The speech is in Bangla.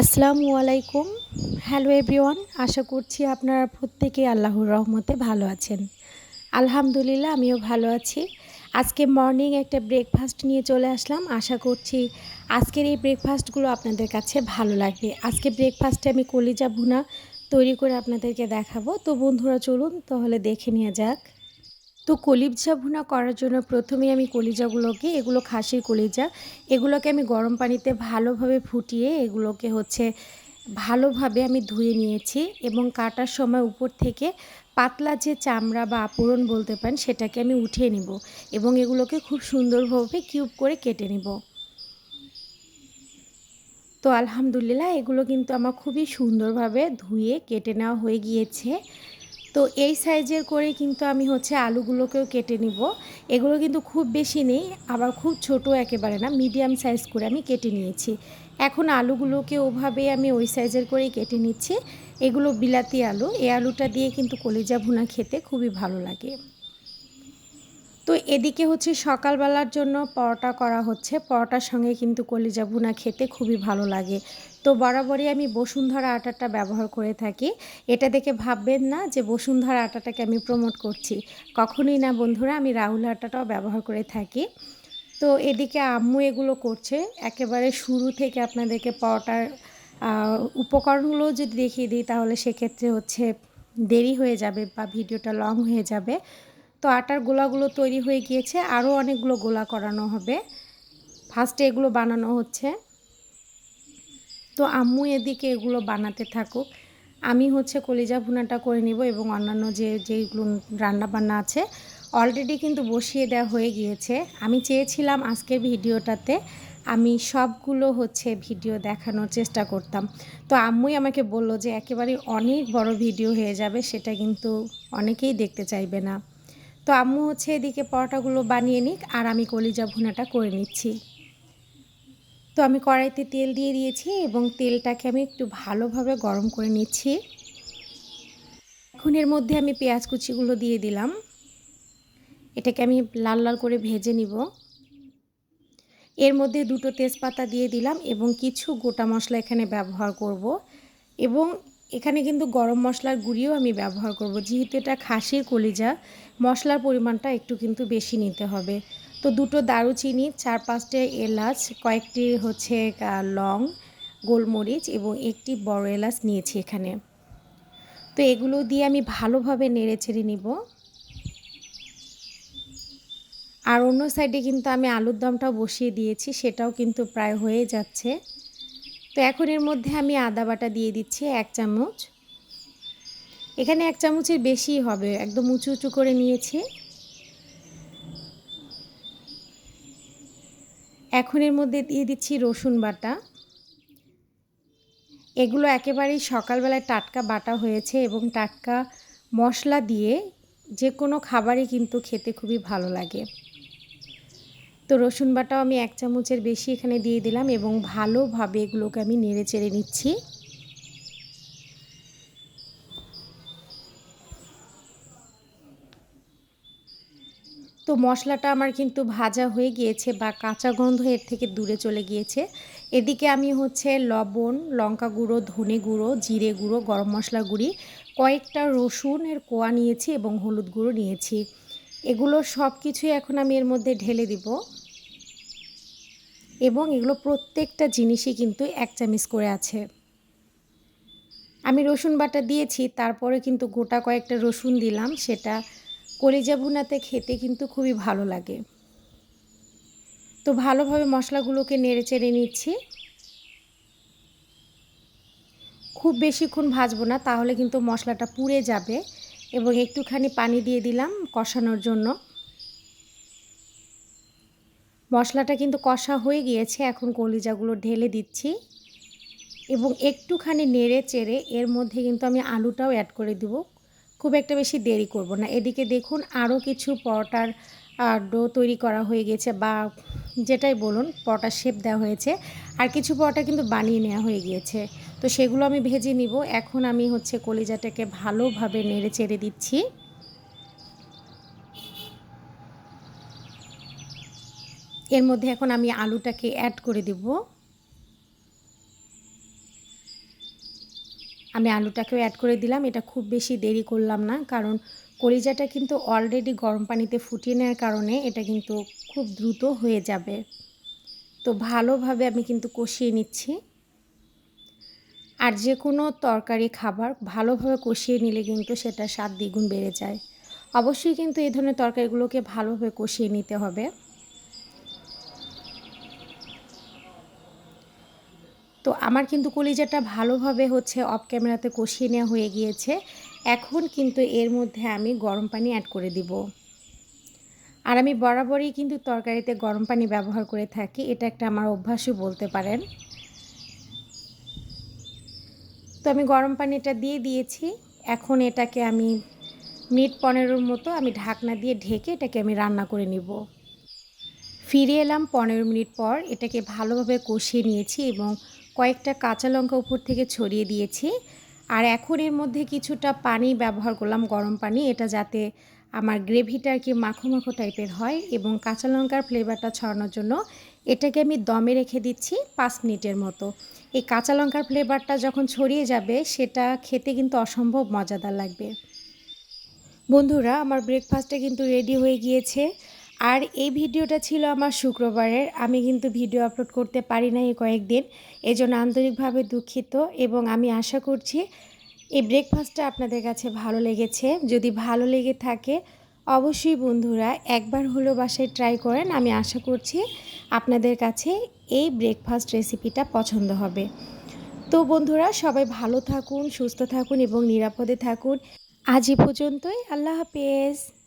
আসসালামু আলাইকুম। হ্যালো এভরিওয়ান আশা করছি আপনারা প্রত্যেকে আল্লাহর রহমতে ভালো আছেন। আলহামদুলিল্লাহ, আমিও ভালো আছি। আজকে মর্নিং একটা ব্রেকফাস্ট নিয়ে চলে আসলাম। আশা করছি আজকের এই ব্রেকফাস্টগুলো আপনাদের কাছে ভালো লাগবে। আজকে ব্রেকফাস্টে আমি কলিজা ভুনা তৈরি করে আপনাদেরকে দেখাবো। তো বন্ধুরা, চলুন তাহলে দেখে নিয়ে যাক। তো কলিজা ভুনা করার জন্য প্রথমেই আমি কলিজাগুলোকে, এগুলো খাসির কলিজা, এগুলোকে আমি গরম পানিতে ভালোভাবে ফুটিয়ে এগুলোকে হচ্ছে ভালোভাবে আমি ধুয়ে নিয়েছি এবং কাটার সময় উপর থেকে পাতলা যে চামড়া বা আপরণ বলতে পারেন সেটাকে আমি উঠিয়ে নিব এবং এগুলোকে খুব সুন্দরভাবে কিউব করে কেটে নিব। তো আলহামদুলিল্লাহ এগুলো কিন্তু আমার খুবই সুন্দরভাবে ধুয়ে কেটে নেওয়া হয়ে গিয়েছে। তো এই সাইজের করে কিন্তু আমি হচ্ছে আলুগুলোকেও কেটে নিব। এগুলো কিন্তু খুব বেশি নেই, আবার খুব ছোট একেবারে না, মিডিয়াম সাইজ করে আমি কেটে নিয়েছি। এখন আলুগুলোকে ওভাবে আমি ওই সাইজের করেই কেটে নিচ্ছি। এগুলো বিলাতি আলু, এই আলুটা দিয়ে কিন্তু কলিজা ভুনা খেতে খুবই ভালো লাগে। তো এদিকে হচ্ছে সকালবেলার জন্য পরোটা করা হচ্ছে। পরোটার সঙ্গে কিন্তু কলিজা ভুনা খেতে খুবই ভালো লাগে। তো বরাবরই আমি বসুন্ধরা আটাটা ব্যবহার করে থাকি। এটা দেখে ভাববেন না যে বসুন্ধরা আটাটাকে আমি প্রমোট করছি। কখনোই না বন্ধুরা, আমি রাহুল আটাটাও ব্যবহার করে থাকি। তো এদিকে আম্মু এগুলো করছে। একেবারে শুরু থেকে আপনাদেরকে পরোটার উপকরণগুলো যদি দেখিয়ে দিই, তাহলে সেক্ষেত্রে হচ্ছে দেরি হয়ে যাবে বা ভিডিওটা লং হয়ে যাবে। তো আটার গোলাগুলো তৈরি হয়ে গিয়েছে, আরও অনেকগুলো গোলা করানো হবে। ফার্স্টে এগুলো বানানো হচ্ছে। তো আম্মু এদিকে এগুলো বানাতে থাকুক। আমি হচ্ছে কলিজা ভুনাটা করে নিব এবং অন্যান্য যে যেগুলো রান্না বান্না আছে অলরেডি কিন্তু বসিয়ে দেওয়া হয়ে গিয়েছে। আমি চেয়েছিলাম আজকের ভিডিওটাতে আমি সবগুলো হচ্ছে ভিডিও দেখানোর চেষ্টা করতাম। তো আম্মুই আমাকে বলল যে, একেবারে অনেক বড় ভিডিও হয়ে যাবে, সেটা কিন্তু অনেকেই দেখতে চাইবে না। তো আম্মু হচ্ছে এদিকে পরোটাগুলো বানিয়ে নিক আর আমি কলিজা ভুনাটা করে নিচ্ছি। তো আমি কড়াইতে তেল দিয়ে দিয়েছি এবং তেলটাকে আমি একটু ভালোভাবে গরম করে নিচ্ছি। এখন এর মধ্যে আমি পেঁয়াজ কুচিগুলো দিয়ে দিলাম। এটাকে আমি লাল লাল করে ভেজে নিব। এর মধ্যে দুটো তেজপাতা দিয়ে দিলাম এবং কিছু গোটা মশলা এখানে ব্যবহার করব এবং এখানে কিন্তু গরম মশলার গুঁড়িও আমি ব্যবহার করব। যেহেতু এটা খাসির কলিজা, মশলার পরিমাণটা একটু কিন্তু বেশি নিতে হবে। তো দুটো দারুচিনি, চার পাঁচটা এলাচ, কয়েকটি হচ্ছে লং, গোলমরিচ এবং একটি বড় এলাচ নিয়েছি এখানে। তো এগুলো দিয়ে আমি ভালোভাবে নেড়ে ছেড়ে নিব। আর অন্য সাইডে কিন্তু আমি আলুর দমটাও বসিয়ে দিয়েছি, সেটাও কিন্তু প্রায় হয়ে যাচ্ছে। তো এখন এর মধ্যে আমি আদা বাটা দিয়ে দিচ্ছি এক চামচ। এখানে এক চামচের বেশি হবে, একদম উঁচু উঁচু করে নিয়েছি। এখন এর মধ্যে দিয়ে দিচ্ছি রসুন বাটা। এগুলো একেবারেই সকালবেলায় টাটকা বাটা হয়েছে এবং টাটকা মশলা দিয়ে যে কোনো খাবারই কিন্তু খেতে খুবই ভালো লাগে। তো রসুন বাটাও আমি এক চামচের বেশি এখানে দিয়ে দিলাম এবং ভালোভাবে এগুলোকে আমি নেড়ে চেড়ে নিচ্ছি। তো মশলাটা আমার কিন্তু ভাজা হয়ে গিয়েছে বা কাঁচা গন্ধ এর থেকে দূরে চলে গিয়েছে। এদিকে আমি হচ্ছে লবণ, লঙ্কা গুঁড়ো, ধনে গুঁড়ো, জিরে গুঁড়ো, গরম মশলা গুঁড়ি, কয়েকটা রসুনের কোয়া নিয়েছি এবং হলুদ গুঁড়ো নিয়েছি। এগুলো সব কিছুই এখন আমি এর মধ্যে ঢেলে দিব। এবং এগুলো প্রত্যেকটা জিনিসই কিন্তু এক চামিচ করে আছে। আমি রসুন বাটা দিয়েছি, তারপরে কিন্তু গোটা কয়েকটা রসুন দিলাম, সেটা কলিজা ভুনাতে খেতে কিন্তু খুবই ভালো লাগে। তো ভালোভাবে মশলাগুলোকে নেড়ে চেড়ে নিচ্ছি। খুব বেশিক্ষণ ভাজবো না, তাহলে কিন্তু মশলাটা পুড়ে যাবে। এবং একটুখানি পানি দিয়ে দিলাম কষানোর জন্য। মশলাটা কিন্তু কষা হয়ে গিয়েছে, এখন কলিজাগুলো ঢেলে দিচ্ছি। এবং একটুখানি নেড়ে চেড়ে এর মধ্যে কিন্তু আমি আলুটাও অ্যাড করে দিব। খুব একটা বেশি দেরি করব না। এদিকে দেখুন আরও কিছু পরোটার ডো তৈরি করা হয়ে গেছে বা যেটাই বলুন, পরোটার শেপ দেওয়া হয়েছে। আর কিছু পরোটা কিন্তু বানিয়ে নেওয়া হয়ে গিয়েছে। তো সেগুলো আমি ভেজে নিব। এখন আমি হচ্ছে কলিজাটাকে ভালোভাবে নেড়ে চেড়ে দিচ্ছি। এর মধ্যে এখন আমি আলুটাকে অ্যাড করে দেব। আমি আলুটাকেও অ্যাড করে দিলাম। এটা খুব বেশি দেরি করলাম না, কারণ কলিজাটা কিন্তু অলরেডি গরম পানিতে ফুটিয়ে নেওয়ার কারণে এটা কিন্তু খুব দ্রুত হয়ে যাবে। তো ভালোভাবে আমি কিন্তু কষিয়ে নিচ্ছি। আর যে কোনো তরকারি খাবার ভালোভাবে কষিয়ে নিলে কিন্তু সেটা স্বাদ দ্বিগুণ বেড়ে যায়। অবশ্যই কিন্তু এই ধরনের তরকারিগুলোকে ভালোভাবে কষিয়ে নিতে হবে। তো আমার কিন্তু কলিজাটা ভালোভাবে হচ্ছে অফ ক্যামেরাতে কষিয়ে নেওয়া হয়ে গিয়েছে। এখন কিন্তু এর মধ্যে আমি গরম পানি অ্যাড করে দিব। আর আমি বরাবরই কিন্তু তরকারিতে গরম পানি ব্যবহার করে থাকি, এটা একটা আমার অভ্যাসও বলতে পারেন। তো আমি গরম পানিটা দিয়ে দিয়েছি। এখন এটাকে আমি মিনিট পনেরোর মতো আমি ঢাকনা দিয়ে ঢেকে এটাকে আমি রান্না করে নিব। ফিরে এলাম পনেরো মিনিট পর, এটাকে ভালোভাবে কষিয়ে নিয়েছি এবং কয়েকটা কাঁচা লঙ্কা উপর থেকে ছড়িয়ে দিয়েছি। আর এখন এর মধ্যে কিছুটা পানি ব্যবহার করলাম, গরম পানি। এটা যাতে আমার গ্রেভিটা আর কি মাখো মাখো টাইপের হয় এবং কাঁচা লঙ্কার ফ্লেভারটা ছড়ানোর জন্য এটাকে আমি দমে রেখে দিচ্ছি পাঁচ মিনিটের মতো। এই কাঁচা লঙ্কার ফ্লেভারটা যখন ছড়িয়ে যাবে, সেটা খেতে কিন্তু অসম্ভব মজাদার লাগবে। বন্ধুরা, আমার ব্রেকফাস্টটা কিন্তু রেডি হয়ে গিয়েছে। আর এই ভিডিওটা ছিল আমার শুক্রবারের। আমি কিন্তু ভিডিও আপলোড করতে পারি না এই কয়েকদিন। এজন্য আন্তরিকভাবে দুঃখিত এবং আমি আশা করছি, এই ব্রেকফাস্টটা আপনাদের কাছে ভালো লেগেছে। যদি ভালো লেগে থাকে অবশ্যই বন্ধুরা একবার হলো বাসায় ট্রাই করেন। আমি আশা করছি আপনাদের কাছে এই ব্রেকফাস্ট রেসিপিটা পছন্দ হবে। তো বন্ধুরা সবাই ভালো থাকুন, সুস্থ থাকুন এবং নিরাপদে থাকুন। আজ পর্যন্তই। আল্লাহ হাফেজ।